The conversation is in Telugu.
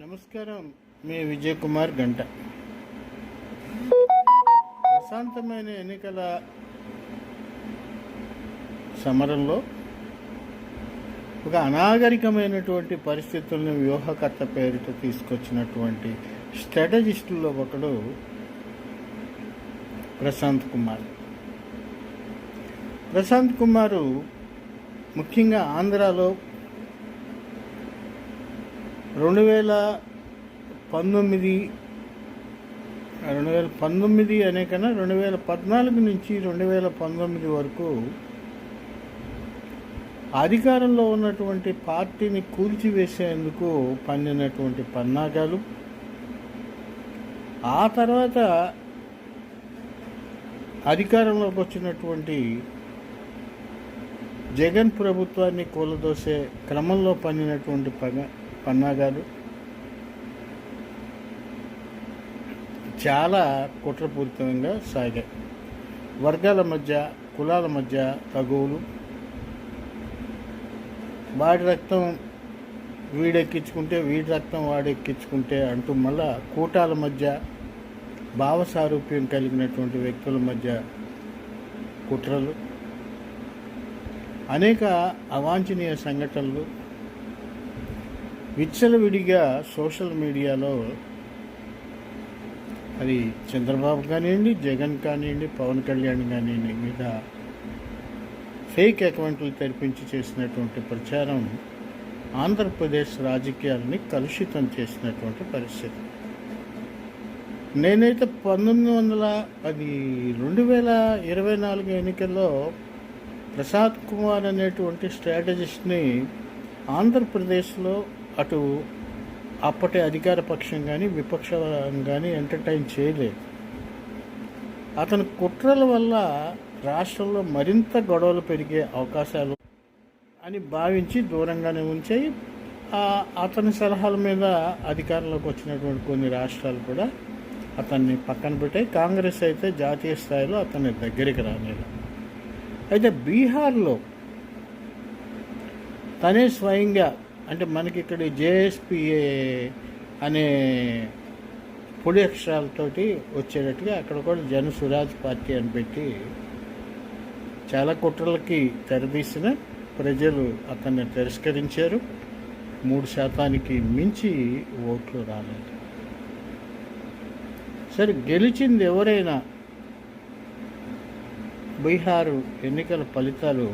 నమస్కారం. మీ విజయ్ కుమార్ గంట. ప్రశాంతమైన ఎన్నికల సమరంలో ఒక అనాగరికమైనటువంటి పరిస్థితులను వ్యూహకర్త పేరుతో తీసుకొచ్చినటువంటి స్ట్రాటజిస్టుల్లో ఒకడు ప్రశాంత్ కుమార్. ప్రశాంత్ కుమారు ముఖ్యంగా ఆంధ్రాలో రెండు వేల పంతొమ్మిది రెండు వేల పంతొమ్మిది అనే కన్నా రెండు వేల పద్నాలుగు నుంచి రెండు వేల పంతొమ్మిది వరకు అధికారంలో ఉన్నటువంటి పార్టీని కూల్చివేసేందుకు పండినటువంటి పన్నాగాలు. ఆ తర్వాత అధికారంలోకి వచ్చినటువంటి జగన్ ప్రభుత్వాన్ని కూలదోసే క్రమంలో పండినటువంటి పగ పన్నాగాలు చాలా కుట్రపూరితంగా సాగాయి. వర్గాల మధ్య కులాల మధ్య తగువులు. వాడి రక్తం వీడెక్కించుకుంటే వీడి రక్తం వాడెక్కించుకుంటే అంటూ మళ్ళా కూటాల మధ్య భావసారూప్యం కలిగినటువంటి వ్యక్తుల మధ్య కుట్రలు. అనేక అవాంఛనీయ సంఘటనలు విచ్చలవిడిగా సోషల్ మీడియాలో అది చంద్రబాబు కానివ్వండి జగన్ కానివ్వండి పవన్ కళ్యాణ్ కానివ్వండి మీద ఫేక్ అకౌంట్లు తెరిపించి చేసినటువంటి ప్రచారం ఆంధ్రప్రదేశ్ రాజకీయాలని కలుషితం చేసినటువంటి పరిస్థితి. నేనైతే పంతొమ్మిది వందల అది రెండు వేల ఇరవై నాలుగు ఎన్నికల్లో ప్రసాద్ కుమార్ అనేటువంటి స్ట్రాటజిస్ట్ని ఆంధ్రప్రదేశ్లో అటు అప్పటి అధికార పక్షం కానీ విపక్షం కానీ ఎంటర్టైన్ చేయలేదు. అతని కుట్రల వల్ల రాష్ట్రంలో మరింత గొడవలు పెరిగే అవకాశాలు అని భావించి దూరంగానే ఉంచాయి. అతని సలహాల మీద అధికారంలోకి వచ్చినటువంటి కొన్ని రాష్ట్రాలు కూడా అతన్ని పక్కన పెట్టాయి. కాంగ్రెస్ అయితే జాతీయ స్థాయిలో అతన్ని దగ్గరికి రాలేదు. అయితే బీహార్లో తనే స్వయంగా అంటే మనకి ఇక్కడ జేఎస్పిఏ అనే పొడి అక్షరాలతోటి వచ్చేటట్టుగా అక్కడ కూడా జన సురాజ్ పార్టీ అని పెట్టి చాలా కుట్రలకి తెరదీసిన ప్రజలు అతన్ని తిరస్కరించారు. మూడు శాతానికి మించి ఓట్లు రాలేదు. సరే గెలిచింది ఎవరైనా బీహారు ఎన్నికల ఫలితాలు